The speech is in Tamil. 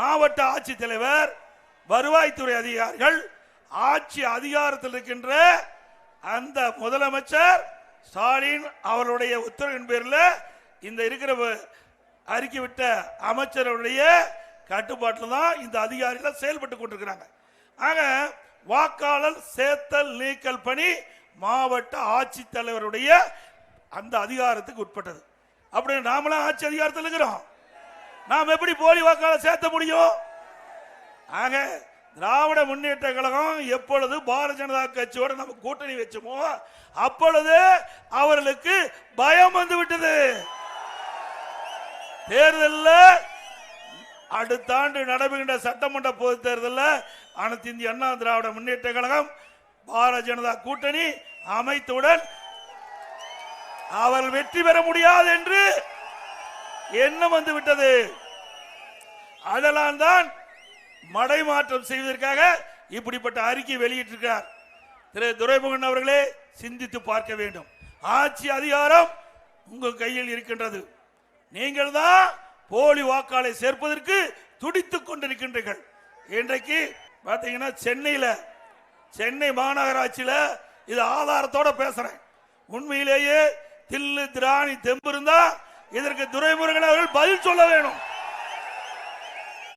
மாவட்ட ஆட்சித்தலைவர் வருவாய்த்துறை அதிகாரிகள் ஆட்சி அதிகாரத்தில் இருக்கின்ற அந்த முதலமைச்சர் ஸ்டாலின் அவருடைய உத்தரவின் பேரில் இந்த இருக்கிற வ- அறிக்கை விட்ட அமைச்சருடைய கட்டுப்பாட்டில் தான் இந்த அதிகாரிகள் செயல்பட்டு கொண்டிருக்கிறாங்க. ஆக வாக்காளர் சேர்த்தல் நீக்கல் பணி மாவட்ட ஆட்சித்தலைவருடைய அந்த அதிகாரத்துக்கு உட்பட்டது. அப்படி நாமளாம் ஆட்சி அதிகாரத்தில் இருக்கிறோம். நாம் எப்படி போலி வாக்காளர் சேர்த்த முடியும்? ஆக திராவிட முன்னேற்ற கழகம் எப்பொழுது பாரதிய ஜனதா கட்சியோட நம்ம கூட்டணி வச்சோமோ அப்பொழுது அவர்களுக்கு பயம் வந்து விட்டது. தேர்தலில் அடுத்த ஆண்டு நடைபெறுகின்ற சட்டமன்ற பொது தேர்தலில் அனைத்து இந்திய அண்ணா திராவிட முன்னேற்ற கழகம் பாரதிய ஜனதா கூட்டணி அமைத்துடன் அவர்கள் வெற்றி பெற முடியாது என்று எண்ணம் வந்து விட்டது? அதெல்லாம் தான் மடை மாற்றம் செய்வதற்காக இப்படிப்பட்ட அறிக்கை வெளியிட்டிருக்கிறார். திரு. துரைமுகன் அவர்களே சிந்தித்து பார்க்க வேண்டும். ஆட்சி அதிகாரம் உங்கள் கையில் இருக்கின்றது. நீங்கள் தான் போலி வாக்காளை சேர்ப்பதற்கு துடித்துக் கொண்டிருக்கின்றீர்கள். இன்றைக்கு பார்த்தீங்கன்னா சென்னையில் சென்னை மாநகராட்சியில் இது ஆதாரத்தோட பேசுறேன். உண்மையிலேயே தில்லு திராணி தெம்பு இருந்தால் இதற்கு துரைமுருகன் அவர்கள் பதில் சொல்ல வேணும்.